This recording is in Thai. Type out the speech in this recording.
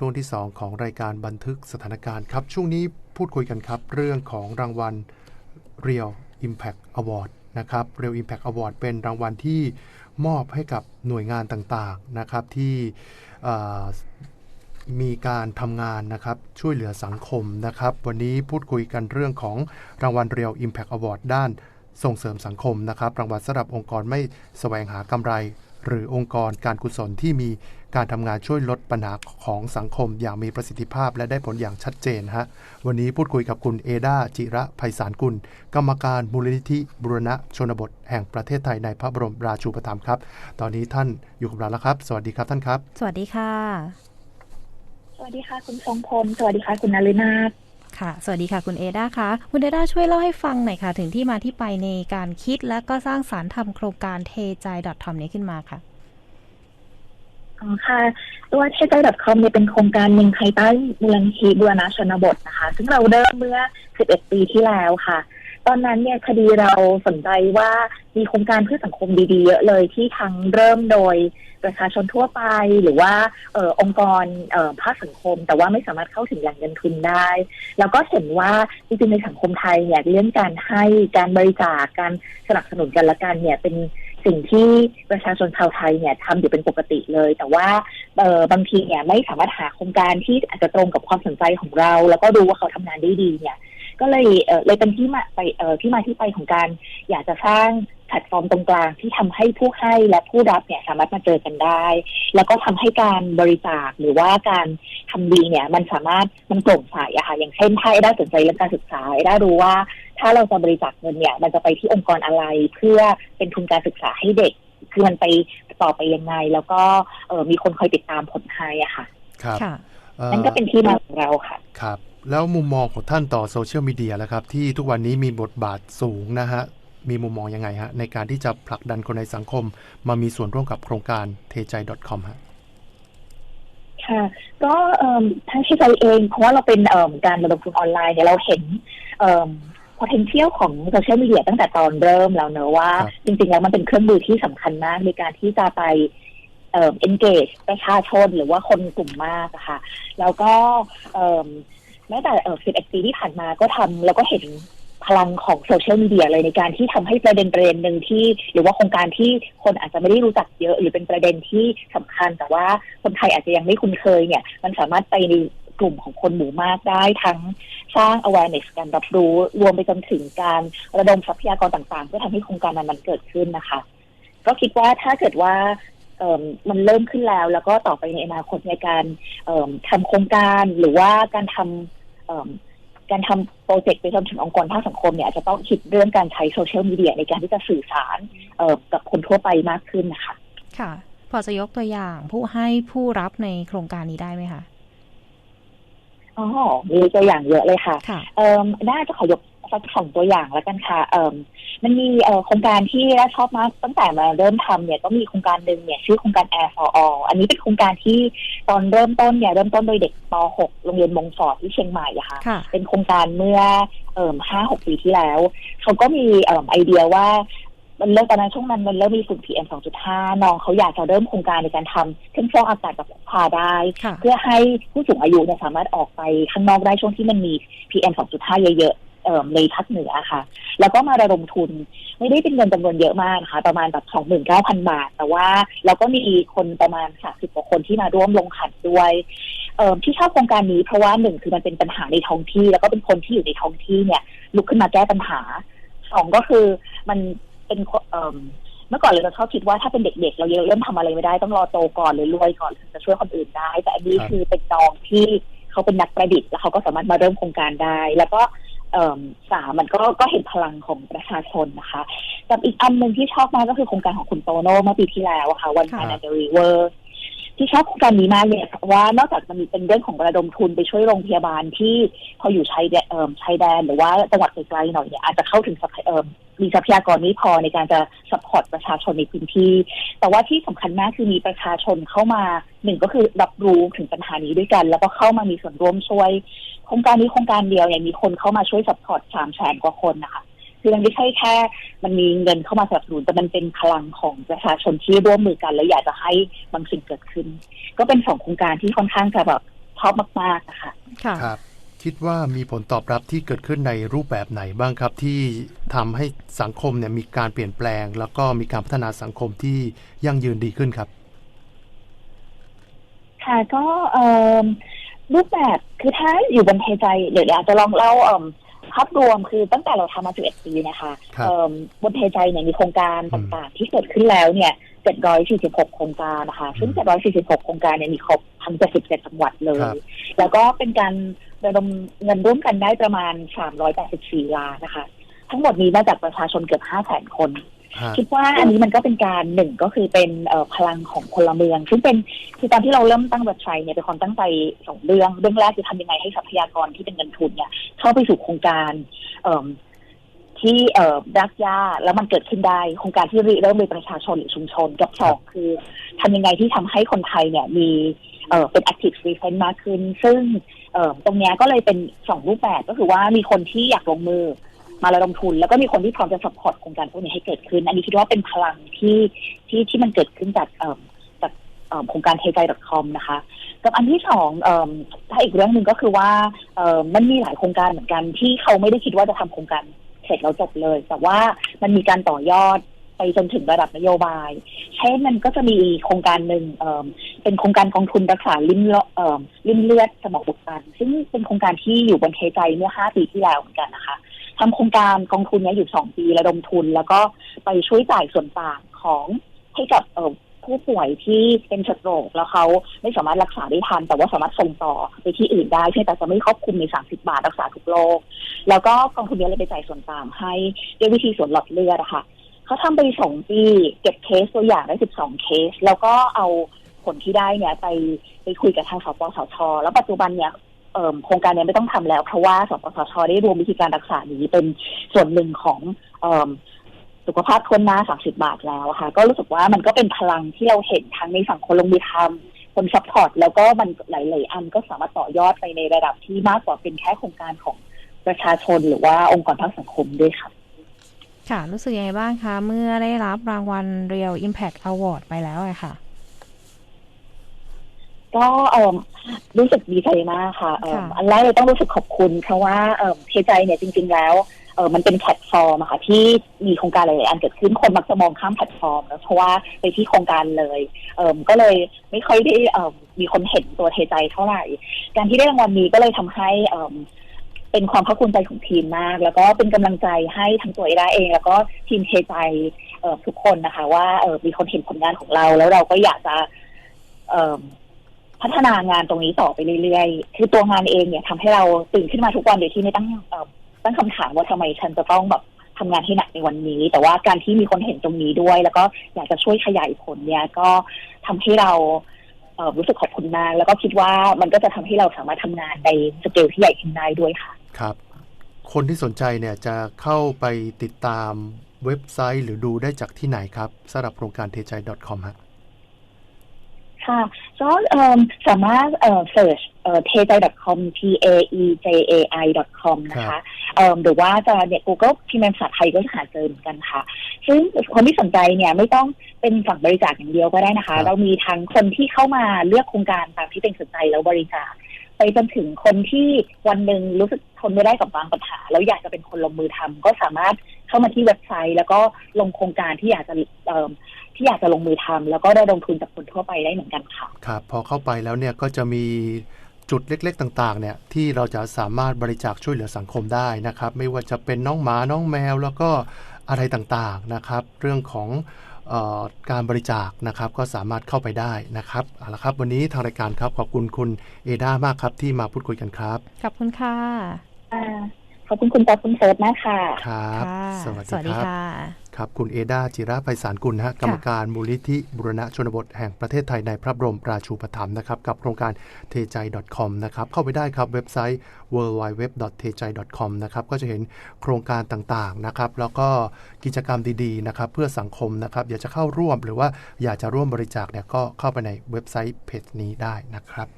ช่วงที่ 2 ของรายการบันทึกสถานการณ์ครับ ช่วงนี้พูดคุยกันครับ เรื่องของรางวัล Real Impact Award นะครับ Real Impact Award เป็นรางวัลที่มอบให้กับหน่วยงานต่างๆนะครับที่มีการทำงานนะครับช่วยเหลือสังคมนะครับ วันนี้พูดคุยกันเรื่องของรางวัล Real Impact Award ด้านส่งเสริมสังคมนะครับ รางวัลสำหรับองค์กรไม่แสวงหากำไร หรือองค์กรการกุศลที่มีการทำงานช่วยลดปัญหาของสังคมอย่างมีประสิทธิภาพและได้ผลอย่างชัดเจนฮะวันนี้พูดคุยกับคุณเอดาจิระไพศาลกุล กรรมการมูลนิธิบุรณะชนบทแห่งประเทศไทยในพระบรมราชูปถัมภ์ครับ ตอนนี้ท่านอยู่กับเราแล้วครับ สวัสดีครับท่านครับ สวัสดีค่ะ สวัสดีค่ะคุณทรงพล สวัสดีค่ะคุณนฤนาถ ค่ะ สวัสดีค่ะคุณเอดาคะคุณเอดาช่วยเล่าให้ฟังหน่อยค่ะ ถึงที่มาที่ไปในการคิดและก็สร้างสารรค์ทำโครงการเทใจ .com นี้ขึ้นมาค่ะอ๋อค่ะ ตัวเทใจ .com เนี่ยเป็นโครงการหนึ่งภายใต้มูลนิธิบูรณะชนบทนะคะ ซึ่งเราเริ่มเมื่อ 11 ปีที่แล้วค่ะ ตอนนั้นเนี่ยคดีเราสนใจว่ามีโครงการเพื่อสังคมดีๆ เยอะเลยที่ทั้งเริ่มโดยประชาชนทั่วไปหรือว่าออองค์กรภาคสังคม แต่ว่าไม่สามารถเข้าถึงแหล่งเงินทุนได้ แล้วก็เห็นว่าจริงๆในสังคมไทยเนี่ยเรื่องการให้การบริจาคการสนับสนุนกันและกันเนี่ยเป็นสิ่งที่ประชาชนชาวไทยเนี่ยทำอยู่เป็นปกติเลย แต่ว่าบางทีเนี่ยไม่สามารถหาโครงการที่อาจจะตรงกับความสนใจของเรา แล้วก็ดูว่าเขาทำงานได้ดีเนี่ย ก็เลยเออเลยเป็นที่มาไปเออที่มาที่ไปของการ อยากจะสร้างแพลตฟอร์มตรงกลางที่ทำให้ผู้ให้และผู้รับเนี่ยสามารถมาเจอกันได้ แล้วก็ทำให้การบริจาคหรือว่าการทำดีเนี่ย มันสามารถมันโปร่งใสอะค่ะอย่างเช่นถ้าไอ้ได้สนใจเรื่องการศึกษาไอ้ได้รู้ว่า ถ้าเราจะบริจาคเงินเนี่ย มันจะไปที่องค์กรอะไรเพื่อเป็นทุนการศึกษาให้เด็ก คือมันไปต่อไปยังไง แล้วก็เออมีคนคอยติดตามผลให้อะค่ะ ครับค่ะเอ่อนั่นก็เป็นที่มาของเราค่ะ ครับ แล้วมุมมองของท่านต่อโซเชียลมีเดียแล้วครับ ที่ทุกวันนี้มีบทบาทสูงนะฮะ มีมุมมองยังไงฮะ ในการที่จะผลักดันคนในสังคม มามีส่วนร่วมกับโครงการเทใจ .com ฮะค่ะก็เอิ่มทั้งที่ใจเอง เพราะว่าเราเป็นเอิ่มการระดมทุนออนไลน์เนี่ยเราเห็นเอิ่ม potential ของโซเชียลมีเดียตั้งแต่ตอนเริ่มแล้วเนอะว่าครับจริง ๆ แล้วมันเป็นเครื่องมือที่สำคัญมากในการที่จะไปเอ่อ engage ประชาชนหรือว่าคนกลุ่มมากอะค่ะ แล้วก็เอิ่ม แม้แต่เอ่อ11ปีที่ผ่านมาก็ทำแล้วก็เห็นพลังของโซเชียลมีเดียเลยในการที่ทำให้ประเด็นประเด็นหนึ่งที่ หรือว่าโครงการที่คนอาจจะไม่ได้รู้จักเยอะ หรือเป็นประเด็นที่สำคัญ แต่ว่าคนไทยอาจจะยังไม่คุ้นเคยเนี่ย มันสามารถไปในกลุ่มของคนหมู่มากได้ทั้งสร้าง awareness การรับรู้ รวมไปจนถึงการระดมทรัพยากรต่างๆ เพื่อทำให้โครงการนั้นมันเกิดขึ้นนะคะ ก็คิดว่าถ้าเกิดว่าเอิ่มมันเริ่มขึ้นแล้ว แล้วก็ต่อไปในอนาคตในการเอิ่มทำโครงการหรือว่าการทำเอิ่ม การทำโปรเจกต์ไปจนถึงองค์กรภาคสังคมเนี่ยอาจจะต้องคิดเรื่องการใช้โซเชียลมีเดียในการที่จะสื่อสารเอ่อกับคนทั่วไปมากขึ้นนะคะ ค่ะ พอจะยกตัวอย่างผู้ให้ผู้รับในโครงการนี้ได้ไหมคะอ๋อมีตัวอย่างเยอะเลยค่ะค่ะเอ่อน่าจะขอยก สักสองตัวอย่างแล้วกันค่ะเอ่อมันมีเอ่อโครงการที่น่าชอบมากตั้งแต่มาเริ่มทำเนี่ยก็มีโครงการหนึ่งเนี่ยชื่อโครงการ Air for All อันนี้เป็นโครงการที่ตอนเริ่มต้นเนี่ยเริ่มต้นโดยเด็กป .6 โรงเรียนมงฟอร์ดที่เชียงใหม่อะค่ะค่ะ เป็นโครงการเมื่อเอ่อห้าหกปีที่แล้ว เขาก็มีเอ่อไอเดียว่ามันเริ่มตอนนั้นช่วงนั้นมันเริ่มมีฝุ่น PM 2.5 น้องเขาอยากจะเริ่มโครงการในการทำเครื่องฟอกอากาศแบบพกพาได้ค่ะเพื่อให้ผู้สูงอายุเนี่ยสามารถออกไปข้างนอกได้ช่วงที่มันมี PM 2.5 เยอะๆเอ่อ ในภาคเหนือค่ะ แล้วก็มาระดมทุน ไม่ได้เป็นเงินจำนวนเยอะมากนะคะประมาณแบบ29,000บาท แต่ว่าเราก็มีคนประมาณ30กว่าคนที่มาร่วมลงขันด้วยเอ่อที่ชอบโครงการนี้เพราะว่าหนึ่งคือมันเป็นปัญหาในท้องที่ แล้วก็เป็นคนที่อยู่ในท้องที่เนี่ย ลุกขึ้นมาแก้ปัญหาสองก็คือมันเป็นคนเอิ่มเมื่อก่อนเราจะชอบคิดว่าถ้าเป็นเด็กๆ เรายังเริ่มทำอะไรไม่ได้ต้องรอโตก่อนหรือรวยก่อนถึงจะช่วยคนอื่นได้ แต่อันนี้ครับคือเป็นน้องที่เขาเป็นนักประดิษฐ์แล้วเขาก็สามารถมาเริ่มโครงการได้ แล้วก็เอิ่ม สามมันก็ก็เห็นพลังของประชาชนนะคะกับอีกอันหนึ่งที่ชอบมากก็คือโครงการของคุณโตโน่เมื่อปีที่แล้วอะค่ะวันค่ะพานาเดรีเวอร์ที่ชอบโครงการนี้มากเลยเพราะว่านอกจากมันมีเป็นเรื่องของระดมทุนไปช่วยโรงพยาบาลที่พออยู่ชายแดนเอ่อชายแดน หรือว่าจังหวัดไกลๆหน่อยเนี่ยอาจจะเข้าถึงทรัพยเอ่อ มีทรัพยากรไม่พอในการจะสปอร์ตประชาชนในพื้นที่ แต่ว่าที่สำคัญมากคือมีประชาชนเข้ามาหนึ่งก็คือรับรู้ถึงปัญหานี้ด้วยกัน แล้วก็เข้ามามีส่วนร่วมช่วย โครงการนี้โครงการเดียวเนี่ยมีคนเข้ามาช่วยสปอร์ตสามแสนกว่าคนนะคะคือมันไม่ใช่แค่ มันมีเงินเข้ามาสนับสนุนแต่มันเป็นพลังของประชาชนที่ร่วมมือกัน แล้วอยากจะให้บางสิ่งเกิดขึ้น ก็เป็นสองโครงการที่ค่อนข้างจะแบบอบมากๆนะคะค่ะ ครับคิดว่ามีผลตอบรับที่เกิดขึ้นในรูปแบบไหนบ้างครับ ที่ทำให้สังคมเนี่ยมีการเปลี่ยนแปลง แล้วก็มีการพัฒนาสังคมที่ยั่งยืนดีขึ้นครับ ค่ะก็เอ่อรูปแบบคือถ้าอยู่บนเทใจเดี๋ยวอาจจะลองเล่าเอ่อภาพรวมคือตั้งแต่เราทำมา 11 ปีนะคะครับเอ่อบนเทใจเนี่ยมีโครงการต่างๆ ที่เกิดขึ้นแล้วเนี่ย746 โครงการนะคะ ซึ่ง 746 โครงการเนี่ยมีครบทั้ง77จังหวัดเลครัยบแล้วก็เป็นการระดมเงินร่วมกันได้ประมาณ 384 ล้านนะคะ ทั้งหมดนี้มาจากประชาชนเกือบ500,000คนฮะคิดว่าอันนี้มันก็เป็นการหนึ่งก็คือเป็นเอ่อพลังของพลเมือง ซึ่งเป็นคือตอนที่เราเริ่มตั้งเว็บไซต์เนี่ยเป็นคนตั้งใจสองเรื่องเรื่องแรกคือทำยังไงให้ทรัพยากรที่เป็นเงินทุนเนี่ยเข้าไปสู่โครงการเอ่อที่เอ่อรักยาแล้วมันเกิดขึ้นได้โครงการที่เริ่มโดยประชาชนหรือชุมชนกับสองคือทำยังไงที่ทำให้คนไทยเนี่ยมีเอ่อเป็น active citizen มากขึ้น ซึ่ง เอ่อตรงนี้ก็เลยเป็นสองรูปแบบก็คือว่ามีคนที่อยากลงมือมาระดมทุน แล้วก็มีคนที่พร้อมจะสปอร์ตโครงการพวกนี้ให้เกิดขึ้น อันนี้คิดว่าเป็นพลังที่ที่ที่มันเกิดขึ้นจากเอ่อจากโครงการเทใจ .com นะคะ กับอันที่สองถ้าอีกเรื่องหนึ่งก็คือว่าเอ่อมันมีหลายโครงการเหมือนกันที่เขาไม่ได้คิดว่าจะทำโครงการเสร็จแล้วจบเลย แต่ว่ามันมีการต่อยอด ไปจนถึงระดับนโยบาย เช่นมันก็จะมีโครงการหนึ่งเเป็นโครงการกองทุนรักษาลิ้นเลืมเลือดสมองอุดตัน ซึ่งเป็นโครงการที่อยู่บนเทใจเมื่อห้าปีที่แล้วเหมือนกันนะคะทำโครงการกองทุนนี้อยู่สองปีระดมทุน แล้วก็ไปช่วยจ่ายส่วนต่างของให้กับผู้ป่วยที่เป็นสโตรกแล้วเขาไม่สามารถรักษาได้ทัน แต่ว่าสามารถส่งต่อไปที่อื่นได้เพียงแต่จะไม่ครอบคลุมใน 30 บาทรักษาทุกโรคแล้วก็กองทุนนี้เลยไปจ่ายส่วนต่างให้ด้วยวิธีส่วนหลอดเลือดอะคะ เขาทำไปสองปี เก็บเคสตัวอย่างได้12เคส แล้วก็เอาผลที่ได้เนี่ยไปไปคุยกับทางสปสช แล้วปัจจุบันเนี่ยโครงการนี้ไม่ต้องทำแล้ว เพราะว่าสปสชได้รวมวิธีการรักษานี้เป็นส่วนหนึ่งของอสุขภาพคนหน้า30บาทแล้วค่ะ ก็รู้สึกว่ามันก็เป็นพลังที่เราเห็นทั้งในฝั่งคนลงมือทำคนซัพพอร์ตแล้วก็มันหลาย ๆ อันก็สามารถต่อยอดไปในระดับที่มากกว่าเป็นแค่โครงการของประชาชนหรือว่าองค์กรภาคสังคมด้วยค่ะ ค่ะ รู้สึกยังไงบ้างคะ เมื่อได้รับรางวัล Real Impact Award ไปแล้วอะค่ะ ก็เอ่อรู้สึกดีใจมากค่ะเอิ่มค่ะอันแรกเลยต้องรู้สึกขอบคุณ เพราะว่าเอ่อเทใจเนี่ยจริง ๆ แล้วเออมันเป็นแพลตฟอร์มอะค่ะที่มีโครงการหลายๆอันเกิดขึ้นคนมักจะมองข้ามแพลตฟอร์มนะเพราะว่าไปที่โครงการเลยเออก็เลยไม่ค่อยได้เออมีคนเห็นตัวเทใจเท่าไหร่ การที่ได้รางวัลนี้ก็เลยทำให้เออ เป็นความภาคภูมิใจของทีมมาก แล้วก็เป็นกำลังใจให้ทั้งตัวเอดาเอง แล้วก็ทีมเทใจทุกคนนะคะ ว่าเมีคนเห็นผลงานของเรา แล้วเราก็อยากจะเพัฒนางานตรงนี้ต่อไปเรื่อยๆ คือตัวงานเองเนี่ยทำให้เราตื่นขึ้นมาทุกวันโดยที่ไม่ตั้งเอ่อตั้งคำถามว่าทำไมฉันจะต้องแบบทำงานให้หนักในวันนี้ แต่ว่าการที่มีคนเห็นตรงนี้ด้วย แล้วก็อยากจะช่วยขยายผลเนี่ยก็ทำให้เรา รู้สึกขอบคุณมาก แล้วก็คิดว่ามันก็จะทำให้เราสามารถทำงานในสเกลที่ใหญ่ขึ้นได้ด้วยค่ะ ครับ คนที่สนใจเนี่ยจะเข้าไปติดตามเว็บไซต์หรือดูได้จากที่ไหนครับสำหรับโครงการเทใจ .com ฮะค่ะก็เอิ่มสามารถเอ่อ search เอ่อ tejai.com t a e j a i com นะครัคะบเอิ่ม หรือว่าจะเนี่ย Google พิมพ์เป็นภาษาไทยก็จะหาเจอเหมือนกันค่ะ ซึ่งคนที่สนใจเนี่ยไม่ต้องเป็นฝั่งบริจาคอย่างเดียวก็ได้นะคะ เรามีทั้งคนที่เข้ามาเลือกโครงการตามที่เป็นสนใจแล้วบริจาคไปจนถึงคนที่วันหนึ่งรู้สึกทนไม่ได้กับบางปัญหา แล้วอยากจะเป็นคนลงมือทำก็สามารถเข้ามาที่เว็บไซต์ แล้วก็ลงโครงการที่อยากจะเอิ่มที่อยากจะลงมือทำแล้วก็ได้ลงทุนจากคนทั่วไปได้เหมือนกันค่ะครับ พอเข้าไปแล้วเนี่ยก็จะมี จุดเล็กๆต่างๆเนี่ยที่เราจะสามารถบริจาคช่วยเหลือสังคมได้นะครับ ไม่ว่าจะเป็นน้องหมาน้องแมวแล้วก็อะไรต่างๆนะครับ เรื่องของเออการบริจาคนะครับก็สามารถเข้าไปได้นะครับเอาละครับ วันนี้ทางรายการครับขอบคุณคุณเอด้ามากครับที่มาพูดคุยกันครับ ขอบคุณค่ะอ่า ขอบคุณคุณป๊อปคุณเซิร์ฟมากค่ะ ครับ ค่ะสวัสสวัสดีดีครับ ค่ะ ครับ คุณเอดาจิระไพศาลกุลนะฮะกรรมการมูลนิธิบุรณะชนบทแห่งประเทศไทยในพระบรมราชูปถัมภ์นะครับ กับโครงการเทใจ .com นะครับ เข้าไปได้ครับเว็บไซต์ w w w t e j a i com นะครับ ก็จะเห็นโครงการต่างๆนะครับ แล้วก็กิจกรรมดีๆนะครับ เพื่อสังคมนะครับ อยากจะเข้าร่วมหรือว่าอยากจะร่วมบริจาคเนี่ยก็เข้าไปในเว็บไซต์เพจนี้ได้นะครับ